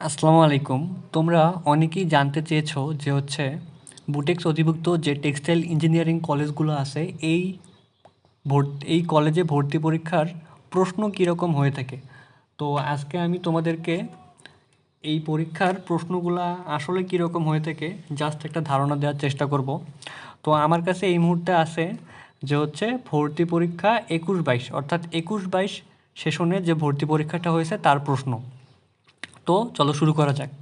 আসসালামু আলাইকুম। তোমরা অনেকেই জানতে চেয়েছো যে হচ্ছে বুটেক্স অধিভুক্ত যে টেক্সটাইল ইঞ্জিনিয়ারিং কলেজগুলো আছে, এই ভর্তি এই কলেজে ভর্তি পরীক্ষার প্রশ্ন কীরকম হয়ে থাকে? তো আজকে আমি তোমাদেরকে এই পরীক্ষার প্রশ্নগুলা আসলে কীরকম হয়ে থাকে জাস্ট একটা ধারণা দেওয়ার চেষ্টা করব। তো আমার কাছে এই মুহূর্তে আছে যে হচ্ছে ভর্তি পরীক্ষা একুশ বাইশ, অর্থাৎ একুশ বাইশ সেশনে যে ভর্তি পরীক্ষাটা হয়েছে তার প্রশ্ন। তো চলো শুরু করা যাক।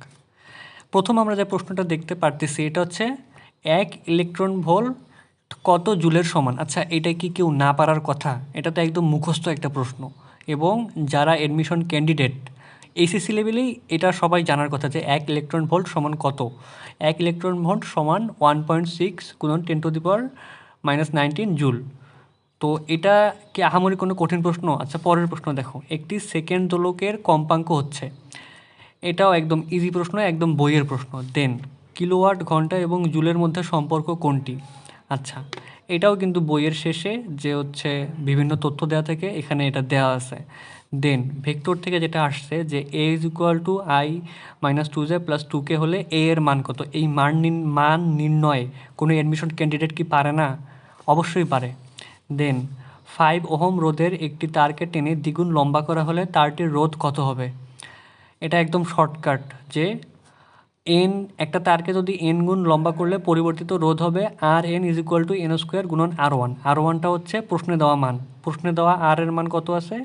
প্রথম আমরা যে প্রশ্নটা দেখতে পারতেছি, এটা হচ্ছে এক ইলেকট্রন ভোল্ট কত জুলের সমান? আচ্ছা এটা কি কেউ না পারার কথা? এটা তো একদম মুখস্থ একটা প্রশ্ন। এবং যারা অ্যাডমিশন ক্যান্ডিডেট এইচএসসি লেভেলেই এটা সবাই জানার কথা যে এক ইলেকট্রন ভোল্ট সমান কত? এক ইলেকট্রন ভোল্ট সমান ওয়ান পয়েন্ট সিক্স গুণন ten to the power minus nineteen joule তো এটা কি আহামরি কোনো কঠিন প্রশ্ন? আচ্ছা পরের প্রশ্ন দেখো। একটি সেকেন্ড দোলকের কম্পাঙ্ক হচ্ছে। এটাও একদম ইজি প্রশ্ন, একদম বইয়ের প্রশ্ন। দেন কিলোওয়াট ঘণ্টা এবং জুলের মধ্যে সম্পর্ক কোনটি? আচ্ছা এটাও কিন্তু বইয়ের শেষে যে হচ্ছে বিভিন্ন তথ্য দেওয়া থেকে, এখানে এটা দেওয়া আছে। দেন ভেক্টর থেকে যেটা আসছে যে A is equal to I minus two J plus two K হলে এ এর মান কত? এই মান মান নির্ণয়ে কোনো অ্যাডমিশন ক্যান্ডিডেট কি পারে না? অবশ্যই পারে। দেন ফাইভ ওহম রোধের একটি তারকে টেনে দ্বিগুণ লম্বা করা হলে তারটির রোধ কত হবে? এটা একদম শর্টকাট যে এন একটা তারকে যদি এন গুণ লম্বা করলে পরিবর্তিত রোধ হবে R N is equal to N square গুণন আর ওয়ান আর ওয়ানটা হচ্ছে প্রশ্নে দেওয়া মান। প্রশ্নে দেওয়া আর এর মান কত আছে?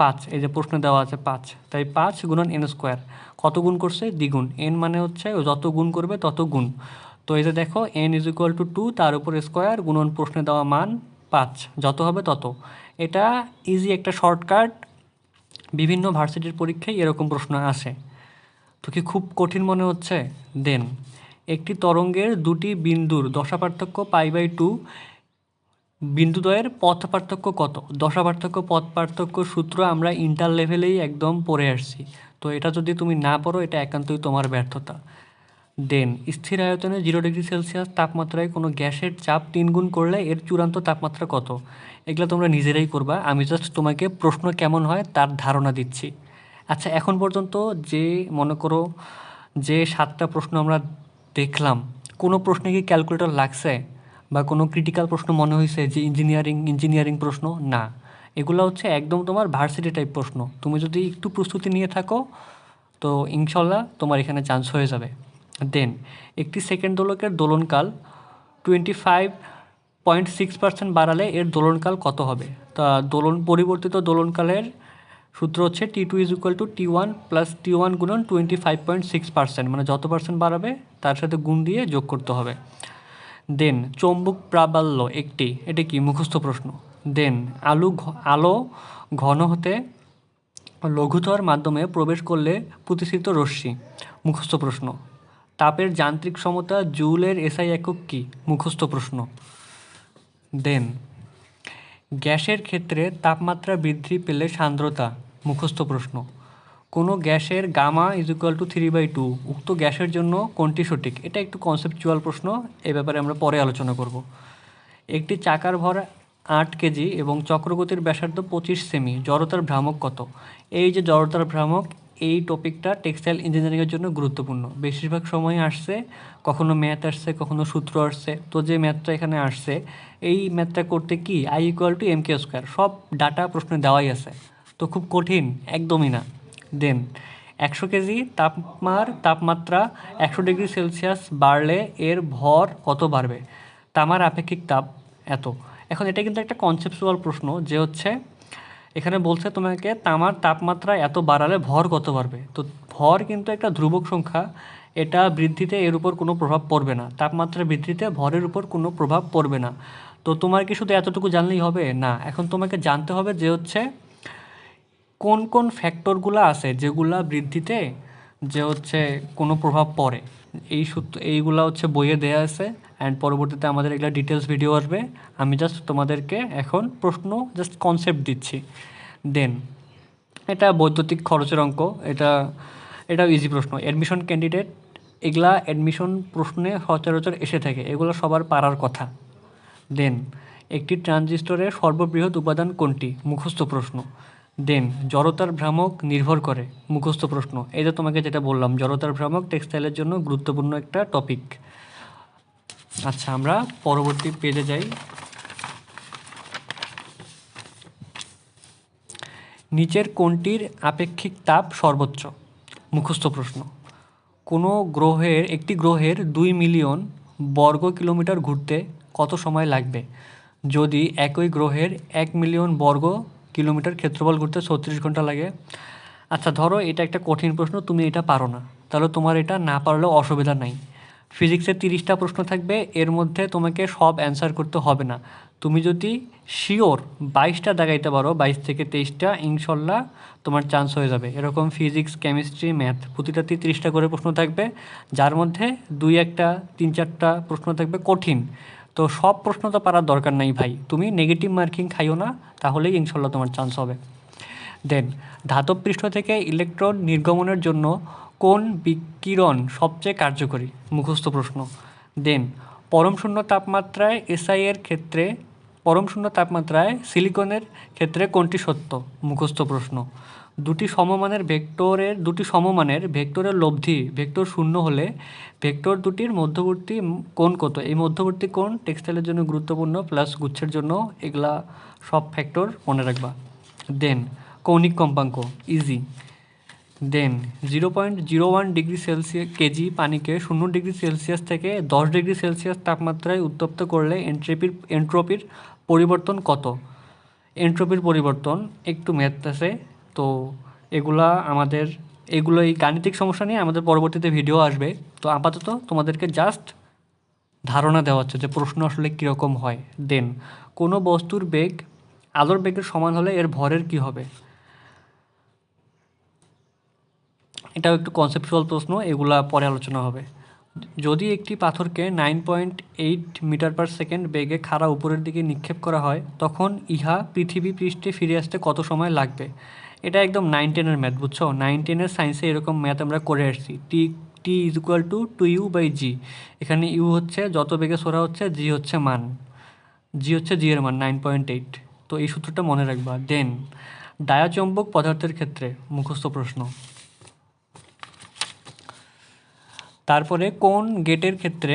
পাঁচ। এই যে প্রশ্নে দেওয়া আছে পাঁচ। তাই পাঁচ গুণন এন স্কোয়ার কত গুণ করছে? দ্বিগুণ। এন মানে হচ্ছে যত গুণ করবে তত গুণ। তো এই যে দেখো N is equal to two তার উপর স্কোয়ার গুণন প্রশ্নে দেওয়া মান পাঁচ। যত হবে তত। এটা ইজি একটা শর্টকাট বিভিন্ন ভার্সিটির পরীক্ষায় এরকম প্রশ্ন আসে। তো কি খুব কঠিন মনে হচ্ছে? দেন, একটি তরঙ্গের দুটি বিন্দুর দশা পার্থক্য পাই বাই টু বিন্দুদ্বয়ের পথ পার্থক্য কত? দশা পার্থক্য পথ পার্থক্য সূত্র আমরা ইন্টার লেভেলেই একদম পড়ে আসছি। তো এটা যদি তুমি না পড়ো, এটা একান্তই তোমার ব্যর্থতা। দেন। স্থির আয়তনে জিরো ডিগ্রি সেলসিয়াস তাপমাত্রায় কোনো গ্যাসের চাপ তিন গুণ করলে এর চূড়ান্ত তাপমাত্রা কত? এগুলো তোমরা নিজেরাই করবা। আমি জাস্ট তোমাকে প্রশ্ন কেমন হয় তার ধারণা দিচ্ছি। আচ্ছা এখন পর্যন্ত যে, মনে করো যে সাতটা প্রশ্ন আমরা দেখলাম, কোনো প্রশ্নে কি ক্যালকুলেটর লাগছে? বা কোনো ক্রিটিক্যাল প্রশ্ন মনে হয়েছে যে ইঞ্জিনিয়ারিং ইঞ্জিনিয়ারিং প্রশ্ন? না। এগুলো হচ্ছে একদম তোমার ভার্সিটি টাইপ প্রশ্ন। তুমি যদি একটু প্রস্তুতি নিয়ে থাকো, তো ইনশাল্লাহ তোমার এখানে চান্স হয়ে যাবে। দেন, একটি সেকেন্ড দোলকের দোলনকাল twenty five point six percent বাড়ালে এর দোলনকাল কত হবে? তা দোলন, পরিবর্তিত দোলনকালের সূত্র হচ্ছে T two is equal to T one plus T one গুণন twenty five point six percent মানে যত পার্সেন্ট বাড়াবে তার সাথে গুণ দিয়ে যোগ করতে হবে। দেন, চৌম্বক প্রাবল্য একটি, এটা কি? মুখস্থ প্রশ্ন। দেন, আলু আলো ঘন হতে লঘুতর মাধ্যমে প্রবেশ করলে প্রতিষ্ঠিত রশ্মি। মুখস্থ প্রশ্ন। তাপের যান্ত্রিক সমতা জুলের এসআই একক কি? মুখস্থ প্রশ্ন। দেন, গ্যাসের ক্ষেত্রে তাপমাত্রা বৃদ্ধি পেলে সান্দ্রতা, মুখস্থ প্রশ্ন। কোনো গ্যাসের gamma is equal to three by two উক্ত গ্যাসের জন্য কোনটি সঠিক? এটা একটু কনসেপচুয়াল প্রশ্ন, এ ব্যাপারে আমরা পরে আলোচনা করব। একটি চাকার ভর আট কেজি এবং চক্রগতির ব্যাসার্ধ পঁচিশ সেমি, জড়তার ভ্রামক কত? এই যে জড়তার ভ্রামক এই টপিকটা টেক্সটাইল ইঞ্জিনিয়ারিংয়ের জন্য গুরুত্বপূর্ণ। বেশিরভাগ সময় আসছে, কখনো ম্যাথ আসছে, কখনো সূত্র আসছে। তো যে ম্যাথটা এখানে আসছে, এই ম্যাথটা করতে কি? I equal to M K square সব ডাটা প্রশ্নে দেওয়াই আছে। তো খুব কঠিন, একদমই না। দেন, একশো কেজি তাপমার তাপমাত্রা একশো ডিগ্রি সেলসিয়াস বাড়লে এর ভর কত বাড়বে? তামার আপেক্ষিক তাপ এত। এখন এটা কিন্তু একটা কনসেপচুয়াল প্রশ্ন, যে হচ্ছে এখানে বলছে তোমাকে তামার তাপমাত্রা এত বাড়ালে ভর কত বাড়বে? তো ভর কিন্তু একটা ধ্রুবক সংখ্যা, এটা বৃদ্ধিতে এর উপর কোনো প্রভাব পড়বে না। তাপমাত্রা বৃদ্ধিতে ভরের উপর কোনো প্রভাব পড়বে না। তো তোমার কি শুধু এতটুকু জানলেই হবে? না, এখন তোমাকে জানতে হবে যে হচ্ছে, কোন কোন ফ্যাক্টরগুলো আছে যেগুলা বৃদ্ধিতে যে হচ্ছে কোনো প্রভাব পড়ে? এই সূত্র, এইগুলা হচ্ছে বইয়ে দেয়া আছে। অ্যান্ড পরবর্তীতে আমাদের এগুলো ডিটেলস ভিডিও আসবে। আমি জাস্ট তোমাদেরকে এখন প্রশ্ন জাস্ট কনসেপ্ট দিচ্ছি। দেন এটা বৈদ্যুতিক খরচের অঙ্ক। এটা এটাও ইজি প্রশ্ন। অ্যাডমিশন ক্যান্ডিডেট এগুলা অ্যাডমিশন প্রশ্নে সচরাচর এসে থাকে। এগুলো সবার পারার কথা। দেন একটি ট্রানজিস্টরের সর্ববৃহৎ উপাদান কোনটি? মুখস্থ প্রশ্ন। দেন জড়তার ভ্রামক নির্ভর করে। মুখস্থ প্রশ্ন। যে তোমাকে যেটা বললাম, জড়তার ভ্রামক টেক্সটাইলের জন্য গুরুত্বপূর্ণ একটা টপিক আচ্ছা আমরা পরবর্তী পেজে যাই। নিচের কোনটির আপেক্ষিক তাপ সর্বোচ্চ? মুখস্থ প্রশ্ন। কোনো গ্রহের, একটি গ্রহের দুই মিলিয়ন বর্গ কিলোমিটার ঘুরতে কত সময় লাগবে? যদি একই গ্রহের এক মিলিয়ন বর্গ কিলোমিটার ক্ষেত্রফল ঘুরতে ছত্রিশ ঘণ্টা লাগে? আচ্ছা ধরো এটা একটা কঠিন প্রশ্ন, তুমি এটা পারো না। তাহলে তোমার এটা না পারলেও অসুবিধা নাই। ফিজিক্সের তিরিশটা প্রশ্ন থাকবে, এর মধ্যে তোমাকে সব অ্যান্সার করতে হবে না। তুমি যদি শিওর বাইশটা দেখাইতে পারো, বাইশ থেকে তেইশটা, ইনশাল্লাহ তোমার চান্স হয়ে যাবে। এরকম ফিজিক্স কেমিস্ট্রি ম্যাথ প্রতিটাতেই তিরিশটা করে প্রশ্ন থাকবে, যার মধ্যে দুই একটা, তিন চারটা প্রশ্ন থাকবে কঠিন। তো সব প্রশ্ন তো পারার দরকার নাই ভাই। তুমি নেগেটিভ মার্কিং খাইও না, তাহলেই ইনশাল্লাহ তোমার চান্স হবে। দেন ধাতব পৃষ্ঠ থেকে ইলেকট্রন নির্গমনের জন্য কোন বিকিরণ সবচেয়ে কার্যকরী? মুখস্থ প্রশ্ন। দেন, পরম শূন্য তাপমাত্রায় এসআই এর ক্ষেত্রে, পরম শূন্য তাপমাত্রায় সিলিকনের ক্ষেত্রে কোনটি সত্য? মুখস্থ প্রশ্ন। দুটি সমমানের ভেক্টরের, দুটি সমমানের ভেক্টরের লব্ধি, ভেক্টর শূন্য হলে ভেক্টর দুটির মধ্যবর্তী কোণ কত? এই মধ্যবর্তী কোণ টেক্সটাইলের জন্য গুরুত্বপূর্ণ, প্লাস গুচ্ছের জন্য এগুলা সব ফ্যাক্টর মনে রাখবা। দেন, কৌণিক কম্পাঙ্ক, easy. Then zero point zero one degree Celsius KG পানিকে শূন্য ডিগ্রি সেলসিয়াস থেকে দশ ডিগ্রি সেলসিয়াস তাপমাত্রায় উত্তপ্ত করলে এন্ট্রপির এন্ট্রপির পরিবর্তন কত? এন্ট্রপির পরিবর্তন, একটু ম্যাথ আছে, তো এগুলা আমাদের, এগুলো এই গাণিতিক সমস্যা নিয়ে আমাদের পরবর্তীতে ভিডিও আসবে। তো আপাতত তোমাদেরকে জাস্ট ধারণা দেওয়া হচ্ছে যে প্রশ্ন আসলে কীরকম হয়। দেন কোনো বস্তুর বেগ, আলোর বেগের সমান হলে এর ভরের কী হবে? এটাও একটু কনসেপচুয়াল প্রশ্ন, এগুলা পরে আলোচনা হবে। যদি একটি পাথরকে nine point eight metre per second বেগে খাড়া উপরের দিকে নিক্ষেপ করা হয়, তখন ইহা পৃথিবী পৃষ্ঠে ফিরে আসতে কত সময় লাগবে? এটা একদম নাইন টেনের ম্যাথ বুঝছ? নাইন টেনের সায়েন্সে এরকম ম্যাথ আমরা করে আসছি। T T is equal to two U by G এখানে ইউ হচ্ছে যত বেগে সোরা হচ্ছে জি হচ্ছে মান। জি হচ্ছে জি এর মান নাইন পয়েন্ট এইট তো এই সূত্রটা মনে রাখবা। দেন ডায়াচম্বক পদার্থের ক্ষেত্রে মুখস্থ প্রশ্ন। তারপরে কোন গেটের ক্ষেত্রে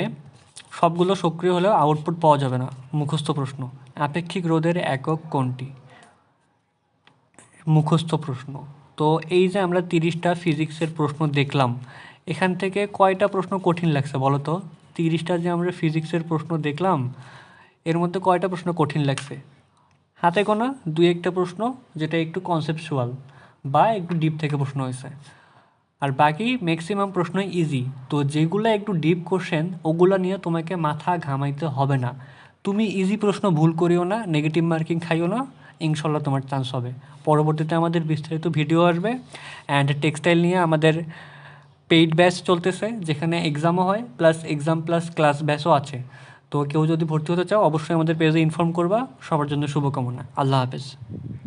সবগুলো সক্রিয় হলেও আউটপুট পাওয়া যাবে না? মুখস্থ প্রশ্ন। আপেক্ষিক রোধের একক কোনটি? মুখস্থ প্রশ্ন। তো এই যে আমরা তিরিশটা ফিজিক্সের প্রশ্ন দেখলাম, এখান থেকে কয়টা প্রশ্ন কঠিন লাগছে বলো তো? তিরিশটা যে আমরা ফিজিক্সের প্রশ্ন দেখলাম, এর মধ্যে কয়টা প্রশ্ন কঠিন লাগছে? হাতে গোনা দুই একটা প্রশ্ন, যেটা একটু কনসেপচুয়াল বা একটু ডিপ থেকে প্রশ্ন হয়েছে। আর বাকি ম্যাক্সিমাম প্রশ্ন ইজি তো যেগুলো একটু ডিপ কোশ্চেন ওগুলো নিয়ে তোমাকে মাথা ঘামাইতে হবে না। তুমি ইজি প্রশ্ন ভুল করিও না নেগেটিভ মার্কিং খাইও না, ইনশাল্লাহ তোমার চান্স হবে। পরবর্তীতে আমাদের বিস্তারিত ভিডিও আসবে। অ্যান্ড টেক্সটাইল নিয়ে আমাদের পেইড ব্যাচ চলতেছে, যেখানে এক্সামও হয় প্লাস এক্সাম প্লাস ক্লাস ব্যাচও আছে। তো কেউ যদি ভর্তি হতে চাও, অবশ্যই আমাদের পেজে ইনফর্ম করবা। সবার জন্য শুভকামনা। আল্লাহ হাফেজ।